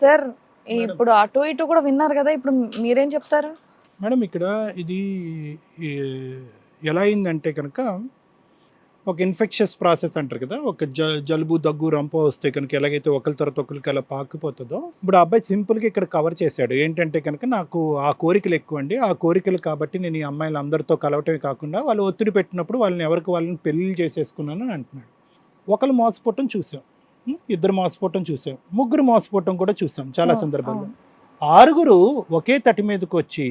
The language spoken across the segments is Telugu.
సార్ ఇప్పుడు అటు ఇటు కూడా విన్నారు కదా ఇప్పుడు మీరేం చెప్తారు? మేడం ఇక్కడ ఇది ఎలా అయిందంటే కనుక ఒక ఇన్ఫెక్షస్ ప్రాసెస్ అంటారు కదా ఒక జ జలుబు దగ్గు రంప వస్తే కనుక ఎలాగైతే ఒకరి తర్వాత ఒకరికి అలా పాకిపోతుందో ఇప్పుడు అబ్బాయి సింపుల్గా ఇక్కడ కవర్ చేశాడు. ఏంటంటే కనుక నాకు ఆ కోరికలు ఎక్కువ అండి. ఆ కోరికలు కాబట్టి నేను ఈ అమ్మాయిలు అందరితో కలవటమే కాకుండా వాళ్ళు ఒత్తిడి పెట్టినప్పుడు వాళ్ళని ఎవరికి వాళ్ళని పెళ్ళి చేసేసుకున్నాను అని అంటున్నాడు. ఒకరు మోసపోవటం చూసాం? ఇద్దరు మోసపోవటం చూసాం. ముగ్గురు మోసపోవటం కూడా చూసాం చాలా సందర్భాల్లో. ఆరుగురు ఒకే తటి మీదకి వచ్చి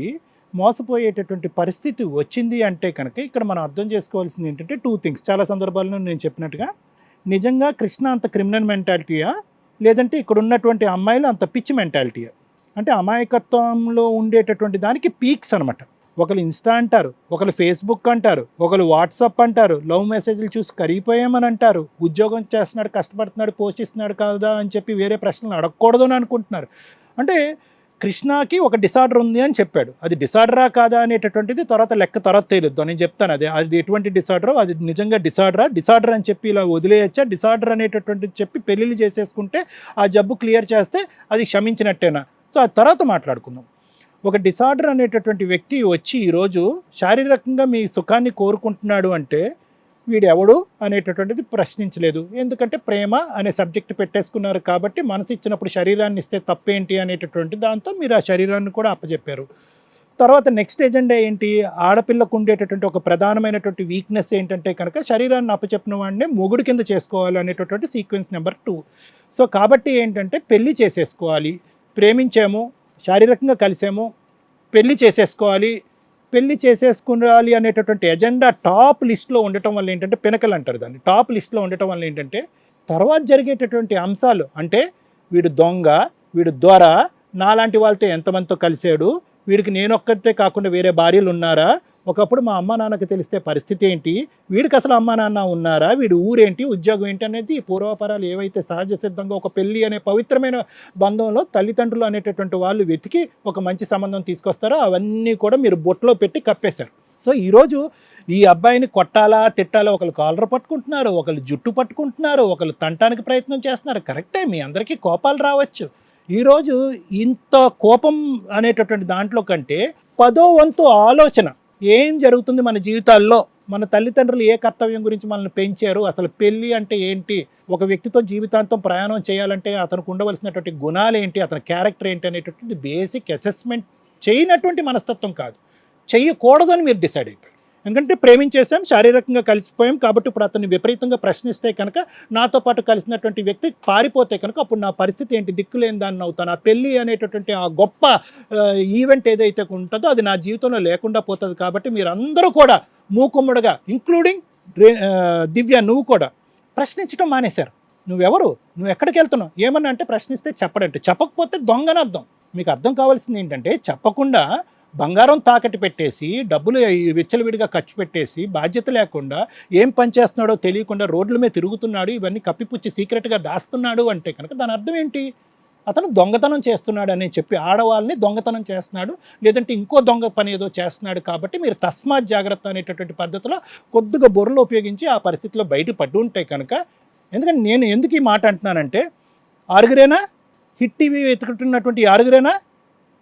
మోసపోయేటటువంటి పరిస్థితి వచ్చింది అంటే కనుక ఇక్కడ మనం అర్థం చేసుకోవాల్సింది ఏంటంటే టూ థింగ్స్ చాలా సందర్భాల్లో నేను చెప్పినట్టుగా నిజంగా కృష్ణ అంత క్రిమినల్ మెంటాలిటీయా లేదంటే ఇక్కడ ఉన్నటువంటి అమ్మాయిలు అంత పిచ్చి మెంటాలిటీయా అంటే అమాయకత్వంలో ఉండేటటువంటి దానికి పీక్స్ అనమాట ఒకరు ఇన్స్టా అంటారు ఒకరు ఫేస్బుక్ అంటారు ఒకరు వాట్సాప్ అంటారు లవ్ మెసేజ్లు చూసి కరిగిపోయామని అంటారు ఉద్యోగం చేస్తున్నాడు కష్టపడుతున్నాడు పోషిస్తున్నాడు కాదా అని చెప్పి వేరే ప్రశ్నలు అడగకూడదు అని అనుకుంటున్నారు. అంటే కృష్ణకి ఒక డిసార్డర్ ఉంది అని చెప్పాడు. అది డిసార్డరా కాదా అనేటటువంటిది తర్వాత లెక్క తర్వాత తేలుద్దు. నేను చెప్తాను అది అది ఎటువంటి డిసార్డర్ అది నిజంగా డిసార్డరా డిసార్డర్ అని చెప్పి ఇలా వదిలేయచ్చా డిసార్డర్ అనేటటువంటిది చెప్పి పెళ్ళిళ్ళు చేసేసుకుంటే ఆ జబ్బు క్లియర్ చేస్తే అది క్షమించినట్టేనా? సో ఆ తర్వాత మాట్లాడుకుందాం. ఒక డిసార్డర్ అనేటటువంటి వ్యక్తి వచ్చి ఈరోజు శారీరకంగా మీ సుఖాన్ని కోరుకుంటున్నాడు అంటే వీడు ఎవడు అనేటటువంటిది ప్రశ్నించలేదు. ఎందుకంటే ప్రేమ అనే సబ్జెక్ట్ పెట్టేసుకున్నారు కాబట్టి మనసు ఇచ్చినప్పుడు శరీరాన్ని ఇస్తే తప్పేంటి అనేటటువంటి దాంతో మీరు ఆ శరీరాన్ని కూడా అప్పచెప్పారు తర్వాత నెక్స్ట్ ఎజెండా ఏంటి? ఆడపిల్లకు ఉండేటటువంటి ఒక ప్రధానమైనటువంటి వీక్నెస్ ఏంటంటే కనుక శరీరాన్ని అప్పచెప్పిన వాడిని మొగుడు కింద చేసుకోవాలి అనేటటువంటి సీక్వెన్స్ నెంబర్ టూ సో కాబట్టి ఏంటంటే పెళ్ళి చేసేసుకోవాలి. ప్రేమించాము శారీరకంగా కలిసాము. పెళ్ళి చేసేసుకోవాలి. పెళ్ళి చేసేసుకోవాలి అనేటటువంటి ఎజెండా టాప్ లిస్ట్లో ఉండటం వల్ల ఏంటంటే పినకలు అంటారు దాన్ని. టాప్ లిస్ట్లో ఉండటం వల్ల ఏంటంటే తర్వాత జరిగేటటువంటి అంశాలు అంటే వీడు దొంగ వీడు దొర నాలాంటి వాళ్ళతో ఎంతమందితో కలిశాడు వీడికి నేనొక్కతే కాకుండా వేరే భార్యలు ఉన్నారా? ఒకప్పుడు మా అమ్మ నాన్నకి తెలిస్తే పరిస్థితి ఏంటి? వీడికి అసలు అమ్మ నాన్న ఉన్నారా? వీడి ఊరేంటి? ఉద్యోగం ఏంటి అనేది పూర్వపరాలు ఏవైతే సహజ సిద్ధంగా ఒక పెళ్ళి అనే పవిత్రమైన బంధంలో తల్లిదండ్రులు అనేటటువంటి వాళ్ళు వెతికి ఒక మంచి సంబంధం తీసుకొస్తారో అవన్నీ కూడా మీరు బొట్లో పెట్టి కప్పేశారు. సో ఈరోజు ఈ అబ్బాయిని కొట్టాలా తిట్టాలా ఒకరు కాలర్ పట్టుకుంటున్నారు ఒకరు జుట్టు పట్టుకుంటున్నారు ఒకరు తంటానికి ప్రయత్నం చేస్తున్నారు. కరెక్టే మీ అందరికీ కోపాలు రావచ్చు. ఈరోజు ఇంత కోపం అనేటటువంటి దాంట్లో కంటే పదో వంతు ఆలోచన ఏం జరుగుతుంది మన జీవితాల్లో? మన తల్లిదండ్రులు ఏ కర్తవ్యం గురించి మనల్ని పెంచారు? అసలు పెళ్ళి అంటే ఏంటి? ఒక వ్యక్తితో జీవితాంతం ప్రయాణం చేయాలంటే అతనికి ఉండవలసినటువంటి గుణాలు ఏంటి? అతని క్యారెక్టర్ ఏంటి? అనేటటువంటి బేసిక్ అసెస్మెంట్ చేయనటువంటి మనస్తత్వం కాదు. చేయకూడదని మీరు డిసైడ్ అయిపోయారు. ఎందుకంటే ప్రేమించేసాం శారీరకంగా కలిసిపోయాం కాబట్టి ఇప్పుడు అతన్ని విపరీతంగా ప్రశ్నిస్తే కనుక నాతో పాటు కలిసినటువంటి వ్యక్తి పారిపోతే కనుక అప్పుడు నా పరిస్థితి ఏంటి? దిక్కులేని దాన్ని అవుతాను ఆ పెళ్ళి అనేటటువంటి ఆ గొప్ప ఈవెంట్ ఏదైతే ఉంటుందో అది నా జీవితంలో లేకుండా పోతుంది కాబట్టి మీరందరూ కూడా మూకుమ్మడిగా ఇంక్లూడింగ్ దివ్య నువ్వు కూడా ప్రశ్నించడం మానేశారు. నువ్వెవరు? నువ్వు ఎక్కడికి వెళ్తున్నావు? ఏమన్నా అంటే ప్రశ్నిస్తే చెప్పడంటే. చెప్పకపోతే దొంగని అర్థం మీకు అర్థం కావాల్సింది ఏంటంటే చెప్పకుండా బంగారం తాకట్టు పెట్టేసి డబ్బులు విచ్చలవిడిగా ఖర్చు పెట్టేసి బాధ్యత లేకుండా ఏం పని చేస్తున్నాడో తెలియకుండా రోడ్ల మీద తిరుగుతున్నాడు ఇవన్నీ కప్పిపుచ్చి సీక్రెట్గా దాస్తున్నాడు అంటే కనుక దాని అర్థం ఏంటి? అతను దొంగతనం చేస్తున్నాడు అని చెప్పి ఆడవాళ్ళని దొంగతనం చేస్తున్నాడు లేదంటే ఇంకో దొంగ పని ఏదో చేస్తున్నాడు కాబట్టి మీరు తస్మాత్ జాగ్రత్త అనేటటువంటి పద్ధతిలో కొద్దిగా బుర్రలు ఉపయోగించి ఆ పరిస్థితిలో బయట పడ్డు ఉంటే కనుక ఎందుకంటే నేను ఎందుకు ఈ మాట అంటున్నానంటే ఆరుగురేనా? Hit TV వెతుకుతున్నటువంటి ఆరుగురేనా?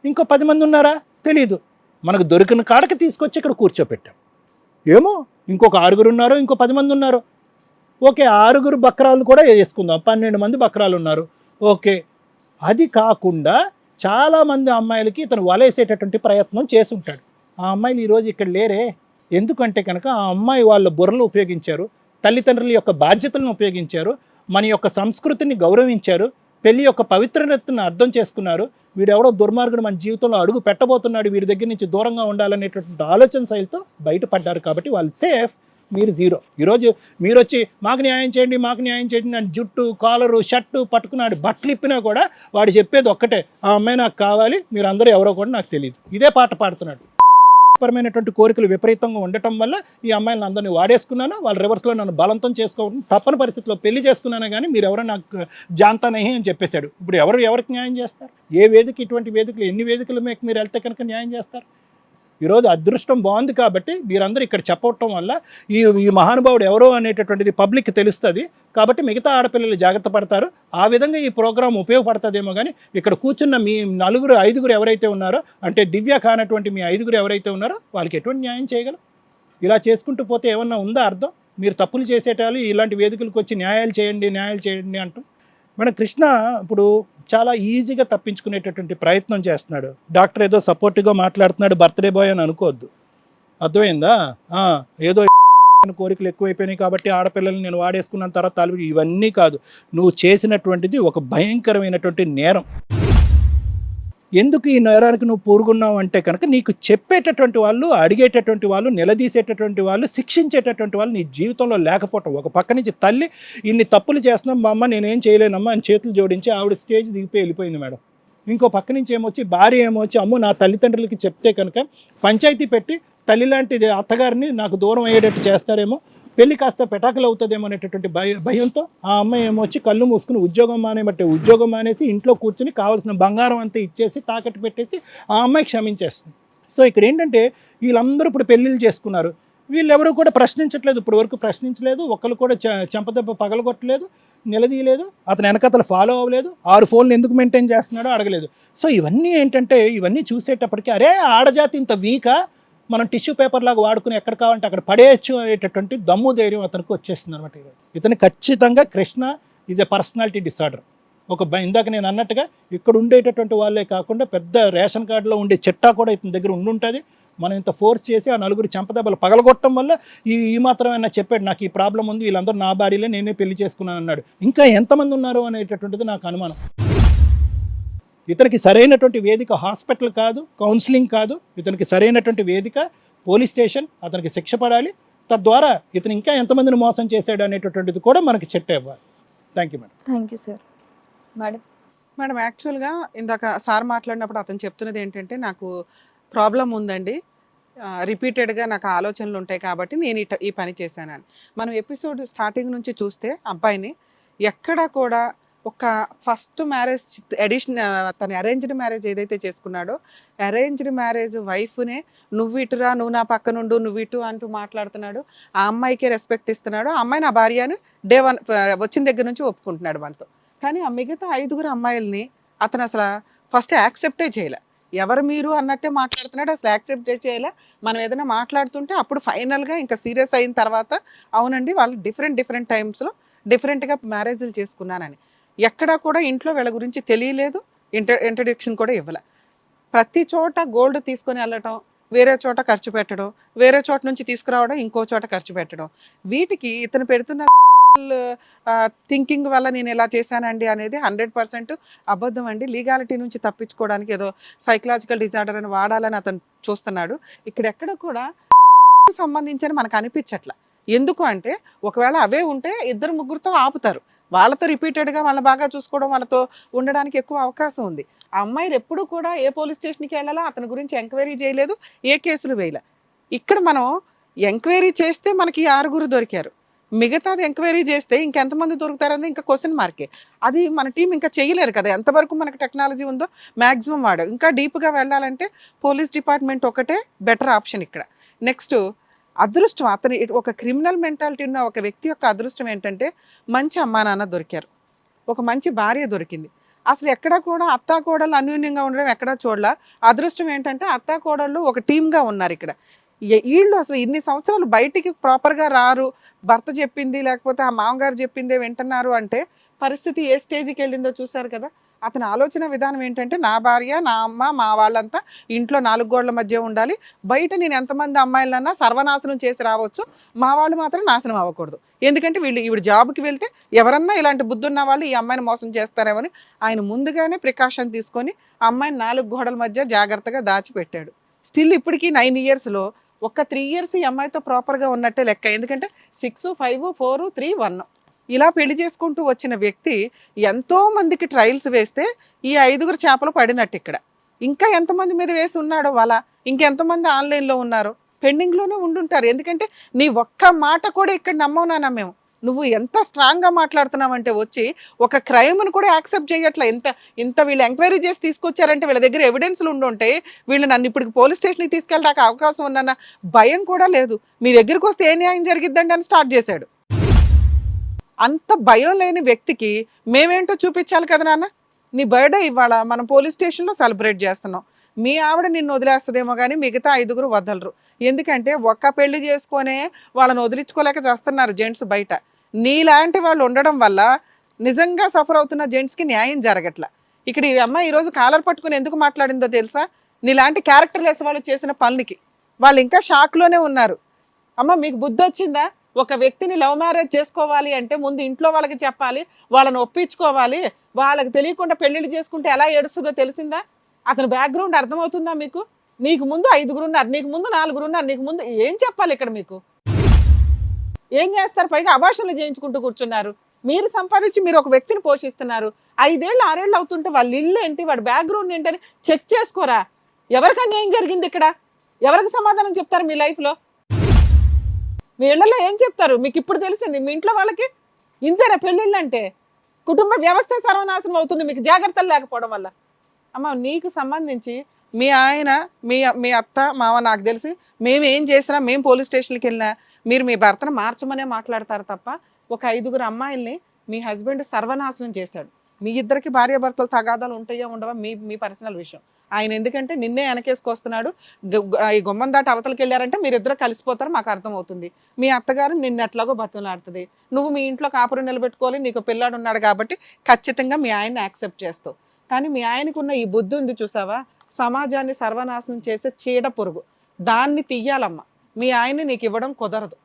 ఇంకో పది మంది ఉన్నారా? తెలీదు. మనకు దొరికిన కాడకి తీసుకొచ్చి ఇక్కడ కూర్చోపెట్టాం. ఏమో ఇంకొక ఆరుగురు ఉన్నారు ఇంకో పది మంది ఉన్నారు. ఓకే ఆరుగురు బక్రాలు కూడా వేసుకుందాం. పన్నెండు మంది బక్రాలు ఉన్నారు. ఓకే. అది కాకుండా చాలామంది అమ్మాయిలకి ఇతను వలేసేటటువంటి ప్రయత్నం చేసుంటాడు ఆ అమ్మాయిలు ఈరోజు ఇక్కడ లేరే. ఎందుకంటే కనుక ఆ అమ్మాయి వాళ్ళ బుర్రలు ఉపయోగించారు తల్లిదండ్రుల యొక్క బాధ్యతలను ఉపయోగించారు మన యొక్క సంస్కృతిని గౌరవించారు పెళ్ళి యొక్క పవిత్రతను అర్థం చేసుకున్నారు. వీడెవడో దుర్మార్గుడు మన జీవితంలో అడుగు పెట్టబోతున్నాడు. వీడి దగ్గర నుంచి దూరంగా ఉండాలనేటటువంటి ఆలోచన శైలితో బయటపడ్డారు కాబట్టి వాళ్ళు సేఫ్ మీరు జీరో. ఈరోజు మీరు వచ్చి మాకు న్యాయం చేయండి మాకు న్యాయం చేయండి నన్ను జుట్టు కాలరు షర్టు పట్టుకున్నాడు. బట్టలు ఇప్పినా కూడా వాడు చెప్పేది ఒక్కటే ఆ అమ్మాయి నాకు కావాలి మీరు అందరూ ఎవరో కూడా నాకు తెలియదు ఇదే పాట పాడుతున్నాడు. పరమైనటువంటి కోరికలు విపరీతంగా ఉండటం వల్ల ఈ అమ్మాయిలను అందరినీ వాడేసుకున్నాను. వాళ్ళ రివర్స్లో నన్ను బలంతం చేసుకోవడం తప్పని పరిస్థితిలో పెళ్ళి చేసుకున్నాను కానీ మీరు ఎవరో నాకు జాంతా నహి అని చెప్పేశాడు. ఇప్పుడు ఎవరు ఎవరికి న్యాయం చేస్తారు? ఏ వేదిక ఇటువంటి వేదికలు ఎన్ని వేదికల మీకు మీరు వెళ్తే కనుక న్యాయం చేస్తారు? ఈరోజు అదృష్టం బాగుంది కాబట్టి మీరందరూ ఇక్కడ చెప్పటం వల్ల ఈ ఈ మహానుభావుడు ఎవరో అనేటటువంటిది పబ్లిక్ తెలుస్తుంది కాబట్టి మిగతా ఆడపిల్లలు జాగ్రత్త పడతారు. ఆ విధంగా ఈ ప్రోగ్రాం ఉపయోగపడుతుందేమో కానీ ఇక్కడ కూర్చున్న మీ నలుగురు ఐదుగురు ఎవరైతే ఉన్నారో అంటే దివ్య కానటువంటి మీ ఐదుగురు ఎవరైతే ఉన్నారో వాళ్ళకి ఎటువంటి న్యాయం చేయగలం? ఇలా చేసుకుంటూ పోతే ఏమన్నా ఉందా అర్థం? మీరు తప్పులు చేసేటాలు ఇలాంటి వేదికలకు వచ్చి న్యాయాలు చేయండి న్యాయాలు చేయండి అంటూ. మన కృష్ణ ఇప్పుడు చాలా ఈజీగా తప్పించుకునేటటువంటి ప్రయత్నం చేస్తున్నాడు. డాక్టర్ ఏదో సపోర్టివ్గా మాట్లాడుతున్నాడు బర్త్డే బాయ్ అని అనుకోవద్దు. అర్థమైందా? ఏదో కోరికలు ఎక్కువైపోయినాయి కాబట్టి ఆడపిల్లల్ని నేను వాడేసుకున్న తర్వాత తాలు ఇవన్నీ కాదు. నువ్వు చేసినటువంటిది ఒక భయంకరమైనటువంటి నేరం. ఎందుకు ఈ నేరానికి నువ్వు పూరుగున్నావు అంటే కనుక నీకు చెప్పేటటువంటి వాళ్ళు అడిగేటటువంటి వాళ్ళు నిలదీసేటటువంటి వాళ్ళు శిక్షించేటటువంటి వాళ్ళు నీ జీవితంలో లేకపోవటం. ఒక పక్క నుంచి తల్లి ఇన్ని తప్పులు చేస్తున్నాం మా అమ్మ నేనేం చేయలేనమ్మా అని చేతులు జోడించి ఆవిడ స్టేజ్ దిగిపోయి వెళ్ళిపోయింది మేడం. ఇంకో పక్క నుంచి ఏమొచ్చి భార్య ఏమొచ్చి అమ్మో నా తల్లిదండ్రులకి చెప్తే కనుక పంచాయతీ పెట్టి తల్లి లాంటి అత్తగారిని నాకు దూరం అయ్యేటట్టు చేస్తారేమో పెళ్ళి కాస్త పెటాకులు అవుతుందేమో అనేటటువంటి భయ భయంతో ఆ అమ్మాయి ఏమో వచ్చి కళ్ళు మూసుకుని ఉద్యోగం మానేబట్టే ఉద్యోగం మానేసి ఇంట్లో కూర్చుని కావాల్సిన బంగారం అంతా ఇచ్చేసి తాకట్టు పెట్టేసి ఆ అమ్మాయి క్షమించేస్తుంది. సో ఇక్కడ ఏంటంటే వీళ్ళందరూ ఇప్పుడు పెళ్ళిళ్ళు చేసుకున్నారు. వీళ్ళెవరూ కూడా ప్రశ్నించట్లేదు. ఇప్పుడు వరకు ప్రశ్నించలేదు. ఒకళ్ళు కూడా చ- చెంపదెబ్బ పగలగొట్టలేదు. నిలదీయలేదు. అతను వెనకతలు ఫాలో అవ్వలేదు. ఆరు ఫోన్లు ఎందుకు మెయింటైన్ చేస్తున్నాడో అడగలేదు. సో ఇవన్నీ ఏంటంటే ఇవన్నీ చూసేటప్పటికి అరే ఆడజాతి ఇంత వీకా మనం టిష్యూ పేపర్ లాగా వాడుకుని ఎక్కడ కావాలంటే అక్కడ పడేయచ్చు అనేటటువంటి దమ్ము ధైర్యం అతనికి వచ్చేస్తుంది అనమాట ఇతను ఖచ్చితంగా Krishna is a personality disorder ఒక ఇందాక నేను అన్నట్టుగా ఇక్కడ ఉండేటటువంటి వాళ్ళే కాకుండా పెద్ద రేషన్ కార్డులో ఉండే చిట్టా కూడా ఇతని దగ్గర ఉండుంటుంది. మనం ఇంత ఫోర్స్ చేసి ఆ నలుగురు చెంపదెబ్బలు పగలగొట్టడం వల్ల ఈ ఈ మాత్రమైనా చెప్పాడు నాకు ఈ ప్రాబ్లం ఉంది వీళ్ళందరూ నా భార్యలే నేనే పెళ్ళి చేసుకున్నాను అన్నాడు ఇంకా ఎంతమంది ఉన్నారు అనేటటువంటిది నాకు అనుమానం. ఇతనికి సరైనటువంటి వేదిక హాస్పిటల్ కాదు కౌన్సిలింగ్ కాదు ఇతనికి సరైనటువంటి వేదిక పోలీస్ స్టేషన్ అతనికి శిక్ష పడాలి. తద్వారా ఇతను ఇంకా ఎంతమందిని మోసం చేశాడు అనేటటువంటిది కూడా మనకి చెట్ట ఇవ్వాలి. Thank you madam thank you sir madam madam యాక్చువల్గా ఇందాక సార్ మాట్లాడినప్పుడు అతను చెప్తున్నది ఏంటంటే నాకు ప్రాబ్లం ఉందండి. రిపీటెడ్గా నాకు ఆలోచనలు ఉంటాయి కాబట్టి నేను ఈ పని చేశానని. మనం ఎపిసోడ్ స్టార్టింగ్ నుంచి చూస్తే అబ్బాయిని ఎక్కడ కూడా ఒక ఫస్ట్ మ్యారేజ్ ఎడిషన్ తన అరేంజ్డ్ మ్యారేజ్ ఏదైతే చేసుకున్నాడో అరేంజ్డ్ మ్యారేజ్ వైఫ్నే నువ్వు ఇటురా నువ్వు నా పక్క నుండు నువ్వు ఇటు అంటూ మాట్లాడుతున్నాడు. ఆ అమ్మాయికే రెస్పెక్ట్ ఇస్తున్నాడు. ఆ అమ్మాయి నా భార్య అని డే వన్ వచ్చిన దగ్గర నుంచి ఒప్పుకుంటున్నాడు మనతో. కానీ ఆ మిగతా ఐదుగురు అమ్మాయిల్ని అతను అసలు ఫస్ట్ యాక్సెప్టే చేయలే. ఎవరు మీరు అన్నట్టే మాట్లాడుతున్నాడు అసలు యాక్సెప్ట్ చేయలే. మనం ఏదైనా మాట్లాడుతుంటే అప్పుడు ఫైనల్గా ఇంకా సీరియస్ అయిన తర్వాత అవునండి వాళ్ళు డిఫరెంట్ డిఫరెంట్ టైమ్స్లో డిఫరెంట్గా మ్యారేజ్లు చేసుకున్నానని ఎక్కడా కూడా ఇంట్లో వీళ్ళ గురించి తెలియలేదు ఇంటర్ ఇంట్రడిక్షన్ కూడా ఇవ్వలే. ప్రతి చోట గోల్డ్ తీసుకొని వెళ్ళటం వేరే చోట ఖర్చు పెట్టడం వేరే చోట నుంచి తీసుకురావడం ఇంకో చోట ఖర్చు పెట్టడం. వీటికి ఇతను పెడుతున్న థింకింగ్ వల్ల నేను ఎలా చేశానండి అనేది హండ్రెడ్ పర్సెంట్ అబద్ధం అండి. లీగాలిటీ నుంచి తప్పించుకోవడానికి ఏదో సైకలాజికల్ డిజార్డర్ అని వాడాలని అతను చూస్తున్నాడు. ఇక్కడెక్కడ కూడా సంబంధించిన మనకు అనిపించట్ల. ఎందుకు అంటే ఒకవేళ అవే ఉంటే ఇద్దరు ముగ్గురితో ఆపుతారు. వాళ్ళతో రిపీటెడ్గా వాళ్ళని బాగా చూసుకోవడం వాళ్ళతో ఉండడానికి ఎక్కువ అవకాశం ఉంది. ఆ అమ్మాయి ఎప్పుడు కూడా ఏ పోలీస్ స్టేషన్కి వెళ్ళాలా అతని గురించి ఎంక్వైరీ చేయలేదు ఏ కేసులు వేయలే. ఇక్కడ మనం ఎంక్వైరీ చేస్తే మనకి ఆరుగురు దొరికారు. మిగతాది ఎంక్వైరీ చేస్తే ఇంకెంతమంది దొరుకుతారని ఇంకా క్వశ్చన్ మార్కే అది మన టీం ఇంకా చేయలేరు కదా ఎంతవరకు మనకి టెక్నాలజీ ఉందో మ్యాక్సిమం వాడు. ఇంకా డీప్గా వెళ్ళాలంటే పోలీస్ డిపార్ట్మెంట్ ఒకటే బెటర్ ఆప్షన్ ఇక్కడ. నెక్స్ట్ అదృష్టం అతని ఒక క్రిమినల్ మెంటాలిటీ ఉన్న ఒక వ్యక్తి యొక్క అదృష్టం ఏంటంటే మంచి అమ్మా నాన్న దొరికారు. ఒక మంచి భార్య దొరికింది. అసలు ఎక్కడా కూడా అత్తా కోడళ్ళు అన్యోన్యంగా ఉండడం ఎక్కడా చూడలా. అదృష్టం ఏంటంటే అత్తా కోడళ్ళు ఒక టీమ్గా ఉన్నారు ఇక్కడ. వీళ్ళు అసలు ఇన్ని సంవత్సరాలు బయటికి ప్రాపర్గా రారు. భర్త చెప్పింది లేకపోతే ఆ మామగారు చెప్పిందే వింటున్నారు అంటే పరిస్థితి ఏ స్టేజ్కి వెళ్ళిందో చూసారు కదా. అతని ఆలోచన విధానం ఏంటంటే నా భార్య నా అమ్మ మా వాళ్ళంతా ఇంట్లో నాలుగు గోడల మధ్య ఉండాలి. బయట నేను ఎంతమంది అమ్మాయిలన్నా సర్వనాశనం చేసి రావచ్చు. మా వాళ్ళు మాత్రం నాశనం అవ్వకూడదు. ఎందుకంటే వీళ్ళు ఈవిడ జాబ్కి వెళ్తే ఎవరన్నా ఇలాంటి బుద్ధి ఉన్న వాళ్ళు ఈ అమ్మాయిని మోసం చేస్తారేమని ఆయన ముందుగానే ప్రికాషన్ తీసుకొని అమ్మాయిని నాలుగు గోడల మధ్య జాగ్రత్తగా దాచిపెట్టాడు. స్టిల్ ఇప్పటికీ నైన్ ఇయర్స్లో ఒక్క త్రీ ఇయర్స్ ఈ అమ్మాయితో ప్రాపర్గా ఉన్నట్టే లెక్క. ఎందుకంటే six five four three one ఇలా పెళ్ళి చేసుకుంటూ వచ్చిన వ్యక్తి ఎంతో మందికి ట్రయల్స్ వేస్తే ఈ ఐదుగురు చేపలు పడినట్టు ఇక్కడ. ఇంకా ఎంతమంది మీద వేసి ఉన్నాడో వాళ్ళ? ఇంకెంతమంది ఆన్లైన్లో ఉన్నారు? పెండింగ్లోనే ఉండుంటారు. ఎందుకంటే నీ ఒక్క మాట కూడా ఇక్కడ నమ్మవునానా మేము. నువ్వు ఎంత స్ట్రాంగ్గా మాట్లాడుతున్నావంటే వచ్చి ఒక క్రైమ్ను కూడా యాక్సెప్ట్ చేయట్లే. ఇంత ఇంత వీళ్ళు ఎంక్వైరీ చేసి తీసుకొచ్చారంటే వీళ్ళ దగ్గర ఎవిడెన్స్లు ఉండుంటే వీళ్ళు నన్ను ఇప్పుడు పోలీస్ స్టేషన్కి తీసుకెళ్ళడానికి అవకాశం ఉందన్న భయం కూడా లేదు. మీ దగ్గరికి వస్తే ఏ న్యాయం జరిగిద్దండి అని స్టార్ట్ చేశాడు. అంత భయం లేని వ్యక్తికి మేమేంటో చూపించాలి కదా నాన్న? నీ బర్త్డే ఇవాళ మనం పోలీస్ స్టేషన్లో సెలబ్రేట్ చేస్తున్నాం. మీ ఆవిడ నిన్ను వదిలేస్తుందేమో కానీ మిగతా ఐదుగురు వదలరు. ఎందుకంటే ఒక్క పెళ్ళి చేసుకొనే వాళ్ళని వదిలించుకోలేక చేస్తున్నారు జెంట్స్ బయట. నీలాంటి వాళ్ళు ఉండడం వల్ల నిజంగా సఫర్ అవుతున్న జెంట్స్కి న్యాయం జరగట్ల. ఇక్కడ ఈ అమ్మాయి ఈరోజు కాలర్ పట్టుకుని ఎందుకు మాట్లాడిందో తెలుసా? నీలాంటి క్యారెక్టర్ లెస్ వాళ్ళు చేసిన పనులకి. వాళ్ళు ఇంకా షాక్లోనే ఉన్నారు. అమ్మ మీకు బుద్ధి వచ్చిందా ఒక వ్యక్తిని లవ్ మ్యారేజ్ చేసుకోవాలి అంటే ముందు ఇంట్లో వాళ్ళకి చెప్పాలి వాళ్ళని ఒప్పించుకోవాలి. వాళ్ళకి తెలియకుండా పెళ్ళిళ్ళు చేసుకుంటే ఎలా ఏడుస్తుందో తెలిసిందా? అతని బ్యాక్గ్రౌండ్ అర్థమవుతుందా మీకు? నీకు ముందు ఐదుగురు ఉన్నారు నీకు ముందు నాలుగురున్నారు నీకు ముందు ఏం చెప్పాలి ఇక్కడ మీకు? ఏం చేస్తారు? పైగా అభాషణలు చేయించుకుంటూ కూర్చున్నారు. మీరు సంపాదించి మీరు ఒక వ్యక్తిని పోషిస్తున్నారు. ఐదేళ్ళు ఆరేళ్ళు అవుతుంటే వాళ్ళ ఇల్లు ఏంటి? వాడి బ్యాక్గ్రౌండ్ ఏంటని చెక్ చేసుకోరా. ఎవరికి అన్యాయం జరిగింది ఇక్కడ? ఎవరికి సమాధానం చెప్తారు మీ లైఫ్లో మీ ఇళ్ళలో ఏం చెప్తారు? మీకు ఇప్పుడు తెలిసింది మీ ఇంట్లో వాళ్ళకి ఇంతేనా పెళ్ళిళ్ళు అంటే? కుటుంబ వ్యవస్థ సర్వనాశనం అవుతుంది మీకు జాగ్రత్తలు లేకపోవడం వల్ల. అమ్మ నీకు సంబంధించి మీ ఆయన మీ మీ అత్త మామ నాకు తెలిసి మేము ఏం చేసినా మేము పోలీస్ స్టేషన్కి వెళ్ళినా మీరు మీ భర్తను మార్చమనే మాట్లాడతారు తప్ప ఒక ఐదుగురు అమ్మాయిల్ని మీ హస్బెండ్ సర్వనాశనం చేశాడు. మీ ఇద్దరికి భార్యాభర్తలు తగాదాలు ఉంటాయో ఉండవా? మీ మీ పర్సనల్ విషయం. ఆయన ఎందుకంటే నిన్నే వెనకేసుకొస్తున్నాడు. ఈ గుమ్మం దాటి అవతలకి వెళ్ళారంటే మీరిద్దరు కలిసిపోతారు మాకు అర్థమవుతుంది. మీ అత్తగారు నిన్ను ఎట్లాగో బతులాడుతుంది నువ్వు మీ ఇంట్లో కాపురం నిలబెట్టుకోవాలి నీకు పిల్లాడు ఉన్నాడు కాబట్టి ఖచ్చితంగా మీ ఆయన్ని యాక్సెప్ట్ చేస్తావు. కానీ మీ ఆయనకు ఉన్న ఈ బుద్ధి ఉంది చూసావా? సమాజాన్ని సర్వనాశనం చేసే చీడ పురుగు. దాన్ని తీయాలమ్మ. మీ ఆయన్ని నీకు ఇవ్వడం కుదరదు.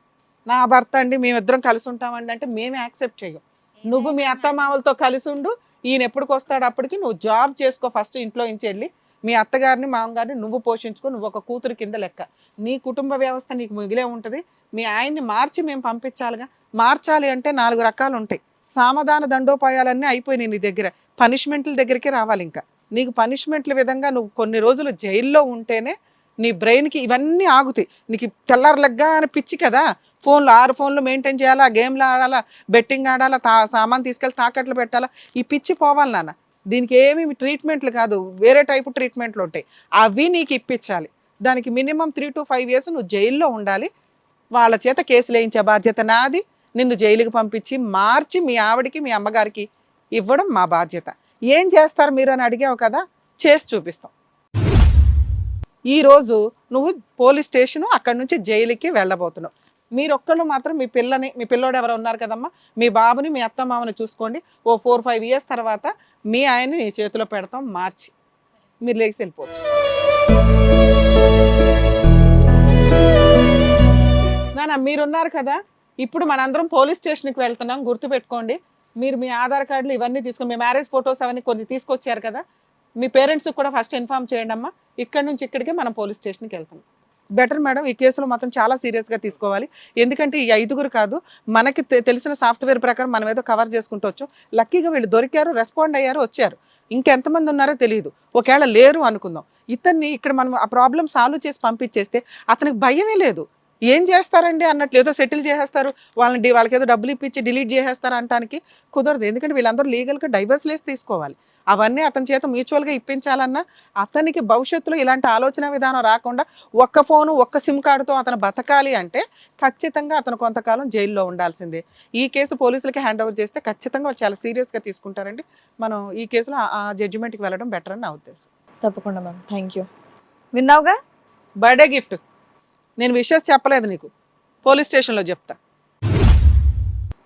నా భర్త అండి మేమిద్దరం కలిసి ఉంటామండి అంటే మేము యాక్సెప్ట్ చేయం. నువ్వు మీ అత్త మామలతో కలిసి ఉండు ఈయన ఎప్పటికి వస్తాడు అప్పటికి నువ్వు జాబ్ చేసుకో ఫస్ట్ ఇంట్లో నుంచి వెళ్ళి. మీ అత్తగారిని మామగారిని నువ్వు పోషించుకో నువ్వు ఒక కూతురు కింద లెక్క. నీ కుటుంబ వ్యవస్థ నీకు మిగిలే ఉంటుంది. మీ ఆయన్ని మార్చి మేము పంపించాలిగా. మార్చాలి అంటే నాలుగు రకాలు ఉంటాయి. సామధాన దండోపాయాలన్నీ అయిపోయినాయి నీ దగ్గర. పనిష్మెంట్ల దగ్గరికి రావాలి ఇంకా. నీకు పనిష్మెంట్ల విధంగా నువ్వు కొన్ని రోజులు జైల్లో ఉంటేనే నీ బ్రెయిన్కి ఇవన్నీ ఆగుతాయి. నీకు తెల్లారలగ్గా అని పిచ్చి కదా? ఫోన్లు ఆరు ఫోన్లు మెయింటైన్ చేయాలా గేమ్లు ఆడాలా బెట్టింగ్ ఆడాలా తా సామాన్ తీసుకెళ్ళి తాకట్లు పెట్టాలా? ఈ పిచ్చి పోవాలి నాన్న. దీనికి ఏమి ట్రీట్మెంట్లు కాదు. వేరే టైపు ట్రీట్మెంట్లు ఉంటాయి. అవి నీకు ఇప్పించాలి. దానికి minimum three to five years నువ్వు జైల్లో ఉండాలి. వాళ్ళ చేత కేసులు వేయించే బాధ్యత నాది. నిన్ను జైలుకి పంపించి మార్చి మీ ఆవిడికి మీ అమ్మగారికి ఇవ్వడం మా బాధ్యత. ఏం చేస్తారు మీరు అని అడిగావు కదా? చేసి చూపిస్తాం. ఈరోజు నువ్వు పోలీస్ స్టేషను అక్కడి నుంచి జైలుకి వెళ్ళబోతున్నావు. మీరు ఒక్కళ్ళు మాత్రం మీ పిల్లని మీ పిల్లోడు ఎవరు ఉన్నారు కదమ్మా మీ బాబుని మీ అత్త మామని చూసుకోండి. ఓ ఫోర్ ఫైవ్ ఇయర్స్ తర్వాత మీ ఆయన్ని నీ చేతిలో పెడతాం మార్చి. మీరు లేచి వెళ్ళిపోవచ్చు. నాన్న మీరున్నారు కదా ఇప్పుడు మనందరం పోలీస్ స్టేషన్కి వెళ్తున్నాం గుర్తుపెట్టుకోండి. మీరు మీ ఆధార్ కార్డులు ఇవన్నీ తీసుకొని మీ మ్యారేజ్ ఫొటోస్ అవన్నీ కొన్ని తీసుకొచ్చారు కదా మీ పేరెంట్స్కి కూడా ఫస్ట్ ఇన్ఫామ్ చేయండి అమ్మా ఇక్కడ నుంచి ఇక్కడికే మనం పోలీస్ స్టేషన్కి వెళ్తాం బెటర్ మేడం ఈ కేసులో మాత్రం చాలా సీరియస్గా తీసుకోవాలి. ఎందుకంటే ఈ ఐదుగురు కాదు మనకి తె- తెలిసిన సాఫ్ట్వేర్ ప్రకారం మనం ఏదో కవర్ చేసుకుంటూ లక్కీగా వీళ్ళు దొరికారు రెస్పాండ్ అయ్యారు వచ్చారు. ఇంకెంతమంది ఉన్నారో తెలియదు ఒకవేళ లేరు అనుకుందాం. ఇతన్ని ఇక్కడ మనం ఆ ప్రాబ్లం సాల్వ్ చేసి పంపించేస్తే అతనికి భయమే లేదు. ఏం చేస్తారండి అన్నట్లు ఏదో సెటిల్ చేసేస్తారు వాళ్ళని వాళ్ళకి ఏదో డబ్బులు ఇప్పించి డిలీట్ చేసేస్తారు అనడానికి కుదరదు. ఎందుకంటే వీళ్ళందరూ లీగల్గా డైవర్స్ లేసి తీసుకోవాలి. అవన్నీ అతని చేత మ్యూచువల్గా ఇప్పించాలన్నా అతనికి భవిష్యత్తులో ఇలాంటి ఆలోచన విధానం రాకుండా ఒక్క ఫోను ఒక్క సిమ్ కార్డుతో అతను బతకాలి అంటే ఖచ్చితంగా అతను కొంతకాలం జైల్లో ఉండాల్సిందే. ఈ కేసు పోలీసులకి హ్యాండ్ ఓవర్ చేస్తే ఖచ్చితంగా వాళ్ళు చాలా సీరియస్గా తీసుకుంటారండి. మనం ఈ కేసులో ఆ- జడ్జిమెంట్కి వెళ్ళడం బెటర్ అని నా ఉద్దేశం. తప్పకుండా మ్యామ్. Thank you. విన్నావుగా? Birthday gift. నేను విషెస్ చెప్పలేదు నీకు. పోలీస్ స్టేషన్లో చెప్తా.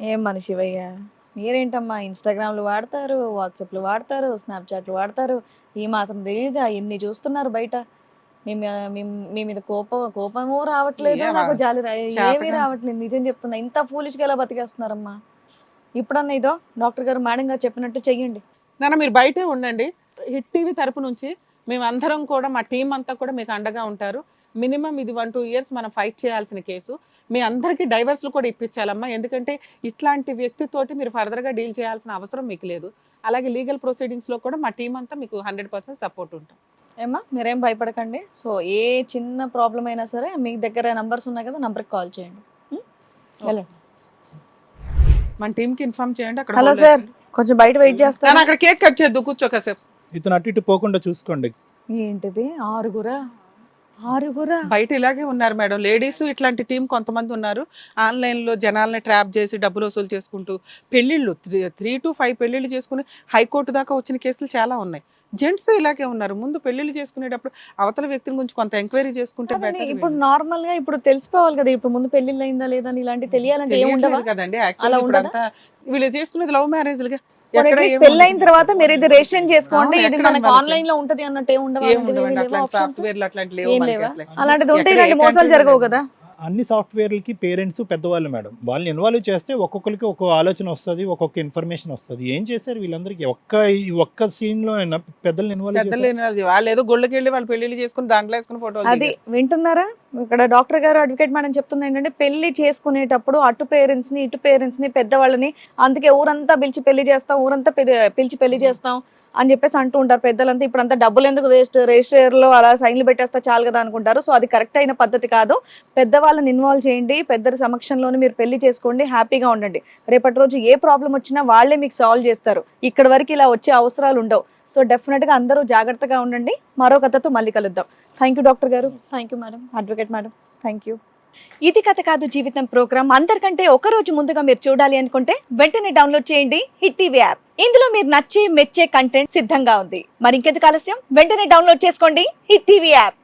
ఏం మనిషివయ్యా మీరేంటమ్మా ఇన్స్టాగ్రామ్లు వాడతారు వాట్సాప్లు వాడతారు స్నాప్చాట్లు వాడతారు? ఈ మాత్రం తెలియదా ఎన్ని చూస్తున్నారు బయట? మీ మీద కోపం కోపము రావట్లేదు? ఏమా? నాకు జాలి ఏమీ రావట్లేదు. నిజం చెప్తున్నా ఇంత ఫూలిష్గా ఎలా బతికేస్తున్నారమ్మా? ఇప్పుడన్నా ఇదో డాక్టర్ గారు మేడం గారు చెప్పినట్టు చెయ్యండి. నాన్న మీరు బయటే ఉండండి. హిట్ టీవీ తరపు నుంచి మేమందరం కూడా మా టీం అంతా కూడా మీకు అండగా ఉంటారు. మినిమం ఇది వన్ టూ ఇయర్స్ మనం ఫైట్ చేయాల్సిన కేసు. మీ అందరికీ డైవర్స్లు కూడా ఇప్పించాలమ్మా. ఎందుకంటే ఇట్లాంటి వ్యక్తితోటి మీరు ఫర్దర్గా డీల్ చేయాల్సిన అవసరం మీకు లేదు. అలాగే లీగల్ ప్రొసీడింగ్స్లో కూడా మా టీం అంతా మీకు హండ్రెడ్ పర్సెంట్ సపోర్ట్ ఉంటాం. ఏమ్మా మీరేం భయపడకండి. సో ఏ చిన్న ప్రాబ్లం అయినా సరే మీ దగ్గర నంబర్స్ ఉన్నాయి కదా నంబర్కి కాల్ చేయండి. మన టీమ్కి ఇన్ఫార్మ్ చేయండి అక్కడ హలో సార్. కొంచెం బయట వెయిట్ చేస్తాను అక్కడ కేక్ కట్ చేద్దు కూర్చో కాసేపు. ఇతను అటు ఇటు పోకుండా చూసుకోండి. ఏంటిది? ఆరుగురా? ఆరుగురా? బయట ఇలాగే ఉన్నారు మేడం. లేడీస్ ఇట్లాంటి టీం కొంతమంది ఉన్నారు. ఆన్లైన్లో జనాల్ని ట్రాప్ చేసి డబ్బులు వసూలు చేసుకుంటూ పెళ్ళిళ్ళు త్రీ టు ఫైవ్ పెళ్ళిళ్ళు చేసుకుని హైకోర్టు దాకా వచ్చిన కేసులు చాలా ఉన్నాయి. జెంట్స్ ఇలాగే ఉన్నారు. ముందు పెళ్ళిళ్ళు చేసుకునేటప్పుడు అవతల వ్యక్తిని గురించి కొంత ఎంక్వైరీ చేసుకుంటే better ఇప్పుడు. నార్మల్గా ఇప్పుడు తెలిసిపోవాలి కదా. ఇప్పుడు ముందు పెళ్ళిళ్ళు అయిందా లేదా అని ఇలాంటి తెలియాలంటే కదండి. యాక్చువల్లీ ఇప్పుడు? అంతా వీళ్ళు చేసుకునేది లవ్ మ్యారేజ్లుగా. పెళ్ళైన. తర్వాత మీరు ఇది రేషన్ చేసుకోండి ఇది మనకి ఆన్లైన్లో ఉంటది అన్నట్టు ఏం ఉండవా ఏం అలాంటివి ఉండవండి ఏం లేవా? అట్లాంటి అసలు. అలాంటిది ఉంటే ఇలాంటి మోసాలు జరగవు కదా? అన్ని సాఫ్ట్వేర్లకి పేరెంట్స్ పెద్దవాళ్ళు మేడం. వాళ్ళని ఇన్వాల్వ్ చేస్తే ఒక్కొక్కరికి ఒక్కొక్క ఆలోచన వస్తుంది ఒక్కొక్క ఇన్ఫర్మేషన్ వస్తుంది. ఏం చేశారు వీళ్ళందరికీ? ఒక్క ఈ ఒక్క సీన్లో అయినా పెద్దల్ని ఇన్వాల్వ్ పెద్దలు లేని వాళ్ళు ఏదో గుళ్ళకి వెళ్ళి వాళ్ళు పెళ్ళిళ్ళు చేసుకుని దాంట్లో వేసుకుని ఫోటోలు అది వింటున్నారా? ఇక్కడ డాక్టర్ గారు అడ్వకేట్ మేడం చెప్తుంది ఏంటంటే పెళ్ళి చేసుకునేటప్పుడు అటు పేరెంట్స్ని ఇటు పేరెంట్స్ని పెద్దవాళ్ళని అందుకే ఊరంతా పిలిచి పెళ్ళి చేస్తాం ఊరంతా పిలి- పిలిచి పెళ్ళి చేస్తాం అని చెప్పేసి అంటూ ఉంటారు పెద్దలంతా. ఇప్పుడు అంతా డబ్బులు ఎందుకు వేస్ట్? రిజిస్టర్లో అలా సైన్లు పెట్టేస్తే చాలు కదా అనుకుంటారు. సో అది కరెక్ట్ అయిన పద్ధతి కాదు. పెద్దవాళ్ళని ఇన్వాల్వ్ చేయండి. పెద్దల సమక్షంలోనే మీరు పెళ్ళి చేసుకోండి. హ్యాపీగా ఉండండి. రేపటి రోజు ఏ ప్రాబ్లం వచ్చినా వాళ్ళే మీకు సాల్వ్ చేస్తారు. ఇక్కడ వరకు ఇలా వచ్చే అవసరాలు ఉండవు. సో డెఫినెట్గా అందరూ జాగ్రత్తగా ఉండండి. మరో కథతో మళ్ళీ కలుద్దాం. థ్యాంక్ యూ డాక్టర్ గారు. Thank you madam. Advocate madam. Thank you ఇది కథ కాదు జీవితం ప్రోగ్రామ్. అందరికంటే ఒక రోజు ముందుగా మీరు చూడాలి అనుకుంటే వెంటనే డౌన్లోడ్ చేయండి హిట్ టీవీ యాప్. ఇందులో మీరు నచ్చే మెచ్చే కంటెంట్ సిద్ధంగా ఉంది. మరి ఇంకెందుకు ఆలస్యం? వెంటనే డౌన్లోడ్ చేసుకోండి హిట్ టీవీ యాప్.